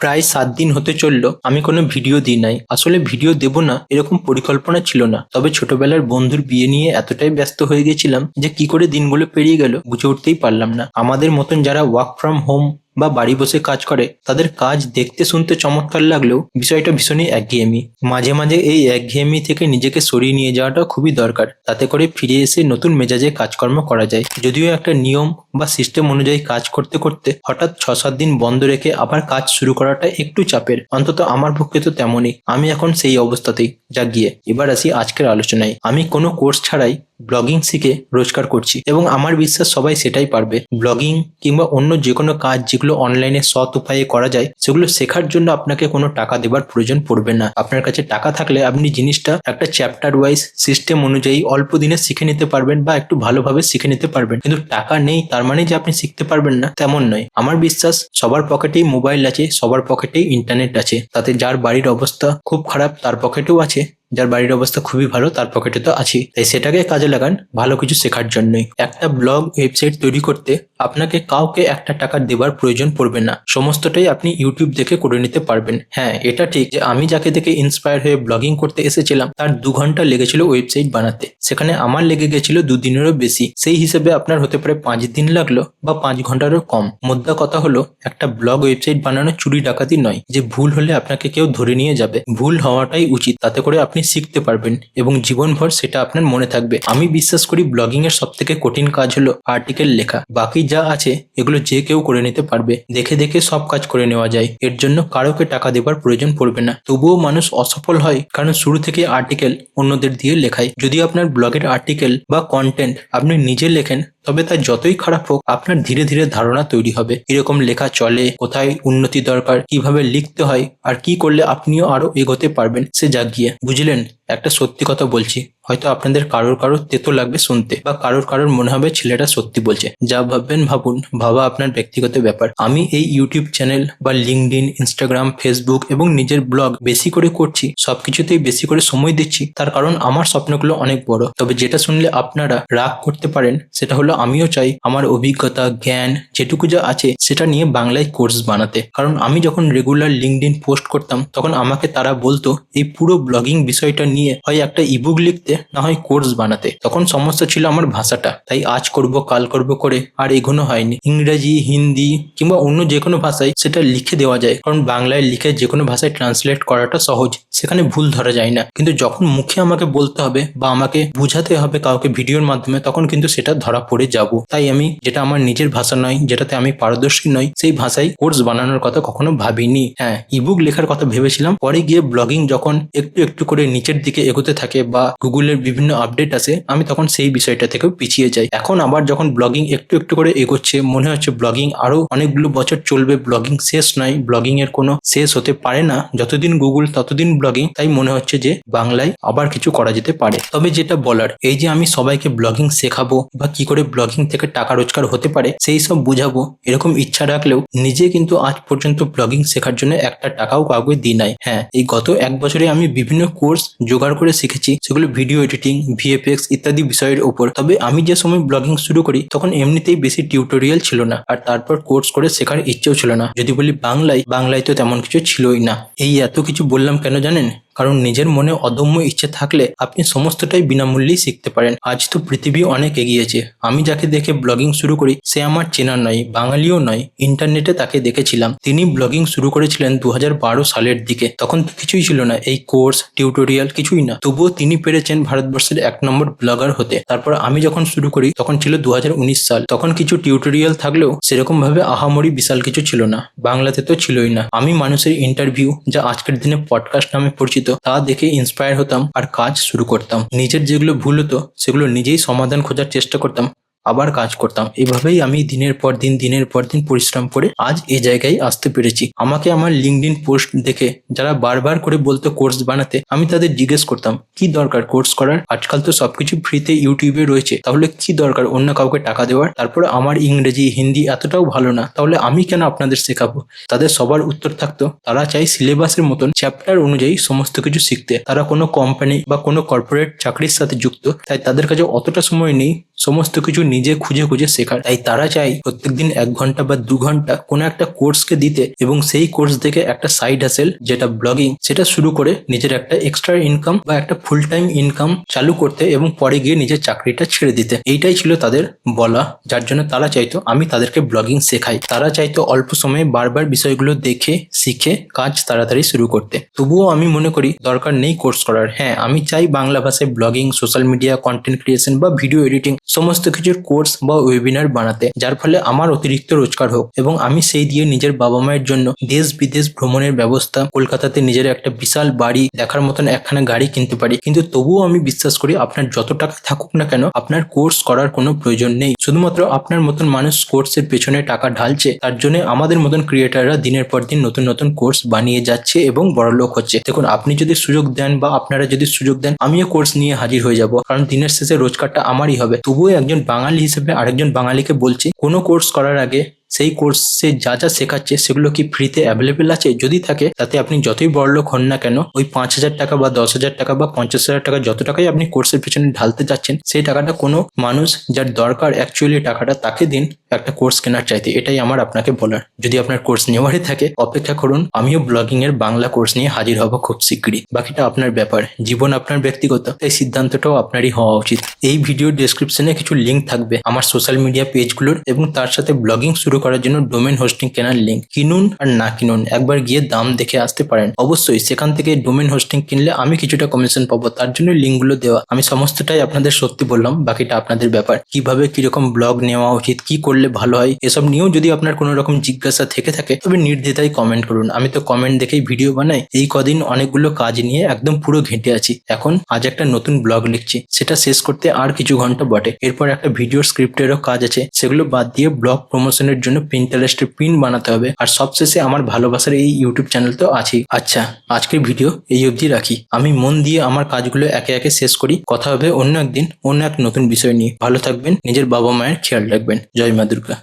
প্রায় সাত দিন হতে চলল, আমি কোনো ভিডিও দিই নাই। আসলে ভিডিও দেব না, এরকম পরিকল্পনা ছিল না। তবে ছোটবেলার বন্ধুর বিয়ে নিয়ে এতটাই ব্যস্ত হয়ে গেছিলাম যে কি করে দিনগুলো পেরিয়ে গেল বুঝে উঠতেই পারলাম না। আমাদের মতন যারা ওয়ার্ক ফ্রম হোম বা বাড়ি বসে কাজ করে, তাদের কাজ দেখতে শুনতে চমৎকার লাগলেও বিষয়টা ভীষণই একঘেয়েমি। মাঝে মাঝে এই একঘেয়েমি থেকে নিজেকে সরিয়ে নিয়ে যাওয়াটা খুবই দরকার, তাতে করে ফিরে এসে নতুন মেজাজে কাজকর্ম করা যায়। যদিও একটা নিয়ম বা সিস্টেম অনুযায়ী কাজ করতে করতে হঠাৎ ছ সাত দিন বন্ধ রেখে আবার কাজ শুরু করাটা একটু চাপের, অন্তত আমার পক্ষে তো তেমনই। আমি এখন সেই অবস্থাতেই যা গিয়ে এবার আসি আজকের আলোচনায়। আমি কোনো কোর্স ছাড়াই ব্লগিং শিখে রোজগার করছি এবং আমার বিশ্বাস সবাই সেটাই পারবে। ব্লগিং কিংবা অন্য যে কোনো কাজ যেগুলো অনলাইনে সৎ উপায়ে করা যায়, সেগুলো শেখার জন্য আপনাকে কোনো টাকা দেবার প্রয়োজন পড়বে না। আপনার কাছে টাকা থাকলে আপনি জিনিসটা একটা চ্যাপ্টার ওয়াইজ সিস্টেম অনুযায়ী অল্প দিনে শিখে নিতে পারবেন বা একটু ভালোভাবে শিখে নিতে পারবেন। কিন্তু টাকা নেই, তার মানে যে আপনি শিখতে পারবেন না, তেমন নয়। আমার বিশ্বাস, সবার পকেটেই মোবাইল আছে, সবার পকেটেই ইন্টারনেট আছে। তাতে যার বাড়ির অবস্থা খুব খারাপ, তার পকেটেও আছে। যার বাড়ির অবস্থা খুবই ভালো, তার পকেটে তো আছেই। তাই সেটাকে কাজে লাগান ভালো কিছু শেখার জন্যই। একটা ব্লগ, ওয়েবসাইট তৈরি করতে আপনাকে কাউকে একটা টাকা দেবার প্রয়োজন পড়বে না। সমস্তটাই আপনি ইউটিউব দেখে করে নিতে পারবেন। হ্যাঁ এটা ঠিক যে আমি যাকে দেখে ইন্সপায়ার হয়ে ব্লগিং করতে এসেছিলাম, তার দু ঘণ্টা লেগেছিল ওয়েবসাইট বানাতে। সেখানে আমার লেগে গেছিল দুদিনেরও বেশি। সেই হিসেবে আপনার হতে পারে পাঁচ দিন লাগল বা পাঁচ ঘন্টারও কম। মোদ্দা কথা হলো, একটা ব্লগ, ওয়েবসাইট বানানো চুরি ডাকাতি নয়, যে ভুল হলে আপনাকে কেউ ধরে নিয়ে যাবে। ভুল হওয়াটাই উচিত, তাতে করে আপনি শিখতে পারবেন এবং জীবনভর সেটা আপনার মনে থাকবে। আমি বিশ্বাস করি ব্লগিং এর সব থেকে কঠিন কাজ হলো আর্টিকেল লেখা। বাকি যা আছে, এগুলো যে কেউ করে নিতে পারবে। দেখে দেখে সব কাজ করে নেওয়া যায়। এর জন্য কারোকে টাকা দেবার প্রয়োজন পড়বে না। তবুও মানুষ অসফল হয় কারণ শুরু থেকে আর্টিকেল অন্যদের দিয়ে লেখায়। যদি আপনার ব্লগের আর্টিকেল বা কন্টেন্ট আপনি নিজে লেখেন তবে তা যতই খারাপ হোক, আপনার ধীরে ধীরে ধারণা তৈরি হবে। এরকম লেখা চলে, কোথায় উন্নতি দরকার, কীভাবে লিখতে হয়, আর কি করলে আপনিও আরও এগোতে পারবেন, সে জাগিয়ে। বুঝলেন? একটা সত্যি কথা বলছি। হয়তো আপনাদের কারোর কারোর তেতো লাগবে শুনতে বা কারোর কারোর মনে হবে ছেলেটা সত্যি বলছে। যা ভাববেন ভাবুন, ভাবা আপনার ব্যক্তিগত ব্যাপার। আমি এই ইউটিউব চ্যানেল বা লিঙ্কডিন ইনস্টাগ্রাম ফেসবুক এবং নিজের ব্লগ বেশি করে করছি, সবকিছুতেই বেশি করে সময় দিচ্ছি। তার কারণ আমার স্বপ্নগুলো অনেক বড়। তবে যেটা শুনলে আপনারা রাগ করতে পারেন, সেটা হলো আমিও চাই আমার অভিজ্ঞতা, জ্ঞান, যেটুকু যা আছে, সেটা নিয়ে বাংলায় কোর্স বানাতে। কারণ আমি যখন রেগুলার লিঙ্কডিন পোস্ট করতাম, তখন আমাকে তারা বলতো, এই পুরো ব্লগিং বিষয়টা নিয়ে হয় একটা ইবুক লিখতে, না হয় কোর্স বানাতে। তখন সমস্যা ছিল আমার ভাষাটা। তাই আজ করব, কাল করব করে আর এগোনো হয়নি। ইংরেজি, হিন্দি কিংবা অন্য যে কোনো ভাষায় সেটা লিখে দেওয়া যায়। কারণ বাংলায় লিখে যে কোনো ভাষায় ট্রান্সলেট করাটা সহজ। সেখানে ভুল ধরা যায় না। কিন্তু যখন মুখে আমাকে বলতে হবে বা আমাকে বুঝাতে হবে কাউকে ভিডিওর মাধ্যমে, তখন কিন্তু সেটা ধরা পড়ে যাব। তাই আমি যেটা আমার নিজের ভাষা নয়, যেটাতে আমি পারদর্শী নই, সেই ভাষায় কোর্স বানানোর কথা কখনো ভাবিনি। হ্যাঁ ইবুক লেখার কথা ভেবেছিলাম। পরে গিয়ে ব্লগিং যখন একটু একটু করে নিচের দিকে এগোতে থাকে বা গুগলের বিভিন্ন আপডেট আসে, আমি তখন সেই বিষয়টা থেকেও পিছিয়ে যাই। এখন আবার যখন ব্লগিং একটু একটু করে এগোচ্ছে, মনে হচ্ছে ব্লগিং আরও অনেকগুলো বছর চলবে, ব্লগিং শেষ নয়, ব্লগিং এর কোনো শেষ হতে পারে না। যতদিন গুগল, ততদিন ব্লগিং, তাই মনে হচ্ছে যে বাংলায় আবার কিছু করা যেতে পারে। তবে যেটা বলার, এই যে আমি সবাইকে ব্লগিং শেখাবো বা কি করে ব্লগিং থেকে টাকা রোজগার হতে পারে, সেই সব বুঝাবো, এরকম ইচ্ছা রাখলেও নিজে কিন্তু আজ পর্যন্ত ব্লগিং শেখার জন্য একটা টাকাও কাউকে দিই নাই। হ্যাঁ এই গত এক বছরে আমি বিভিন্ন কোর্স জোগাড় করে শিখেছি, সেগুলো ভিডিও এডিটিং ভিএফএক্স ইত্যাদি বিষয়ের উপর। তবে আমি যে সময় ব্লগিং শুরু করি, তখন এমনিতেই বেশি টিউটোরিয়াল ছিল না, আর তারপর কোর্স করে শেখার ইচ্ছেও ছিল না। যদি বলি বাংলায় বাংলায় তো তেমন কিছু ছিলই না। এই এত কিছু বললাম কেন জানেন? কারণ নিজের মনে অদম্য ইচ্ছে থাকলে আপনি সমস্তটাই বিনামূল্যেই শিখতে পারেন। আজ তো পৃথিবী অনেক এগিয়েছে। আমি যাকে দেখে ব্লগিং শুরু করি, সে আমার চেনা নয়, বাঙালিও নয়। ইন্টারনেটে তাকে দেখেছিলাম। তিনি ব্লগিং শুরু করেছিলেন দু হাজার বারো সালের দিকে। তখন কিছুই ছিল না। এই কোর্স, টিউটোরিয়াল কিছুই না। তবুও তিনি পেরেছেন ভারতবর্ষের এক নম্বর ব্লগার হতে। তারপর আমি যখন শুরু করি, তখন ছিল দু হাজার উনিশ সাল। তখন কিছু টিউটোরিয়াল থাকলেও সেরকম ভাবে আহামরি বিশাল কিছু ছিল না। বাংলাতে তো ছিলই না। আমি মানুষের ইন্টারভিউ, যা আজকের দিনে পডকাস্ট নামে পরিচিত তা দেখে ইন্সপায়ার হতাম আর কাজ শুরু করতাম। নিজের যেগুলো ভুল হতো, সেগুলো নিজেই সমাধান খোঁজার চেষ্টা করতাম। আবার কাজ করতাম। এভাবেই আমি দিনের পর দিন, দিনের পর দিন পরিশ্রম করে আজ এই জায়গায় আসতে পেরেছি। আমাকে আমার লিঙ্কডিন পোস্ট দেখে, যারা বারবার করে বলতো কোর্স বানাতে, আমি তাদের জিজ্ঞেস করতাম, কি দরকার কোর্স করার? আজকাল তো সবকিছু ফ্রিতে ইউটিউবে রয়েছে। তাহলে কি দরকার অন্য কাউকে টাকা দেওয়ার? তারপরে আমার ইংরেজি, হিন্দি এতটাও ভালো না। তাহলে আমি কেন আপনাদের শেখাবো? তাদের সবার উত্তর থাকতো, তারা চাই সিলেবাসের মতন চ্যাপ্টার অনুযায়ী সমস্ত কিছু শিখতে। তারা কোনো কোম্পানি বা কোনো কর্পোরেট চাকরির সাথে যুক্ত, তাই তাদের কাছে অতটা সময় নেই সমস্ত কিছু নিজে খুঁজে খুঁজে শেখার। তাই তারা চাই প্রত্যেকদিন এক ঘণ্টা বা দু ঘণ্টা কোনো একটা কোর্সকে দিতে এবং সেই কোর্স থেকে একটা সাইড হাসেল, যেটা ব্লগিং, সেটা শুরু করে নিজের একটা এক্সট্রা ইনকাম বা একটা ফুল টাইম ইনকাম চালু করতে এবং পরে গিয়ে নিজের চাকরিটা ছেড়ে দিতে। এইটাই ছিল তাদের বলা, যার জন্য তারা চাইতো আমি তাদেরকে ব্লগিং শেখাই। তারা চাইতো অল্প সময়ে বারবার বিষয়গুলো দেখে, শিখে কাজ তাড়াতাড়ি শুরু করতে। তবুও আমি মনে করি দরকার নেই কোর্স করার। হ্যাঁ আমি চাই বাংলা ভাষায় blogging, social media content creation বা ভিডিও এডিটিং সমস্ত কিছুর কোর্স বা ওয়েবিনার বানাতে, যার ফলে আমার অতিরিক্ত রোজগার হোক এবং আমি সেই দিয়ে নিজের বাবা মায়ের জন্য দেশ বিদেশ ভ্রমণের ব্যবস্থা, কলকাতাতে নিজের একটা বিশাল বাড়ি দেখার মতন একখানা গাড়ি কিনতে পারি। কিন্তু তবুও আমি বিশ্বাস করি আপনার যত টাকা থাকুক না কেন, আপনার কোর্স করার কোনো প্রয়োজন নেই। শুধুমাত্র আপনার মতন মানুষ কোর্সের পেছনে টাকা ঢালছে, তার জন্য আমাদের মতন ক্রিয়েটাররা দিনের পর দিন নতুন নতুন কোর্স বানিয়ে যাচ্ছে এবং বড়লোক হচ্ছে। দেখুন, আপনি যদি সুযোগ দেন বা আপনারা যদি সুযোগ দেন, আমিও কোর্স নিয়ে হাজির হয়ে যাব। কারণ দিনের শেষে রোজগারটা আমারই হবে। তবুও একজন বাঙালি হিসেবে আরেকজন বাঙালিকে বলছি কোনো কোর্স করার আগে সেই কোর্সে যা যা শেখাচ্ছে, সেগুলো কি ফ্রিতে অ্যাভেলেবেল আছে? যদি থাকে, তাতে আপনি যতই বড়লোক হন না কেন, ওই পাঁচ হাজার টাকা বা দশ হাজার টাকা বা পঞ্চাশ হাজার টাকা যত টাকাই আপনি কোর্সের পেছনে ঢালতে যাচ্ছেন, সেই টাকাটা কোনো মানুষ যার দরকার অ্যাকচুয়ালি টাকাটা, তাকে দিন একটা কোর্স কেনার চাইতে। এটাই আমার আপনাকে বলার। যদি আপনার কোর্স নেওয়ারই থাকে, অপেক্ষা করুন, আমিও ব্লগিং এর বাংলা কোর্স নিয়ে হাজির হব খুব শীঘ্রই বাকিটা আপনার ব্যাপার, জীবন আপনার ব্যক্তিগত। তাই সিদ্ধান্তটাও আপনারই হওয়া উচিত। এই ভিডিও ডেসক্রিপশনে কিছু লিঙ্ক থাকবে আমার সোশ্যাল মিডিয়া পেজগুলোর এবং তার সাথে ব্লগিং শুরু করার জন্য ডোমেন হোস্টিং কেনার লিঙ্ক কিনুন আর না কিনুন। একবার গিয়ে দাম দেখে আসতে পারেন। অবশ্যই সেখান থেকে ডোমেন হোস্টিং কিনলে আমি কিছুটা কমিশন পাবো। তার জন্য লিঙ্কগুলো দেওয়া। আমি সমস্তটাই আপনাদের সত্যি বললাম, বাকিটা আপনাদের ব্যাপার। কীভাবে, কীরকম ব্লগ নেওয়া উচিত, কি করলে ভালো হয়, এসব নিয়েও যদি আপনার কোনো রকম জিজ্ঞাসা থেকে থাকে, তবে নির্দ্বিধায় কমেন্ট করুন। আমি তো কমেন্ট দেখেই ভিডিও বানাই। এই কদিন অনেকগুলো কাজ নিয়ে একদম পুরো ঘেঁটে আছি। এখন আজ একটা নতুন ব্লগ লিখছি। সেটা শেষ করতে আর কিছু ঘণ্টা বটে। এরপর একটা ভিডিও স্ক্রিপ্টেরও কাজ আছে। সেগুলো বাদ দিয়ে ব্লগ প্রমোশনের জন্য পিনটারেস্টের পিন বানাতে হবে। আর সবশেষে আমার ভালোবাসার এই ইউটিউব চ্যানেল তো আছেই। আচ্ছা আজকের ভিডিও এই অবধি রাখি। আমি মন দিয়ে আমার কাজগুলো একে একে শেষ করি। কথা হবে অন্য একদিন, অন্য এক নতুন বিষয় নিয়ে। ভালো থাকবেন, নিজের বাবা মায়ের খেয়াল রাখবেন। জয় মা দুর্গা।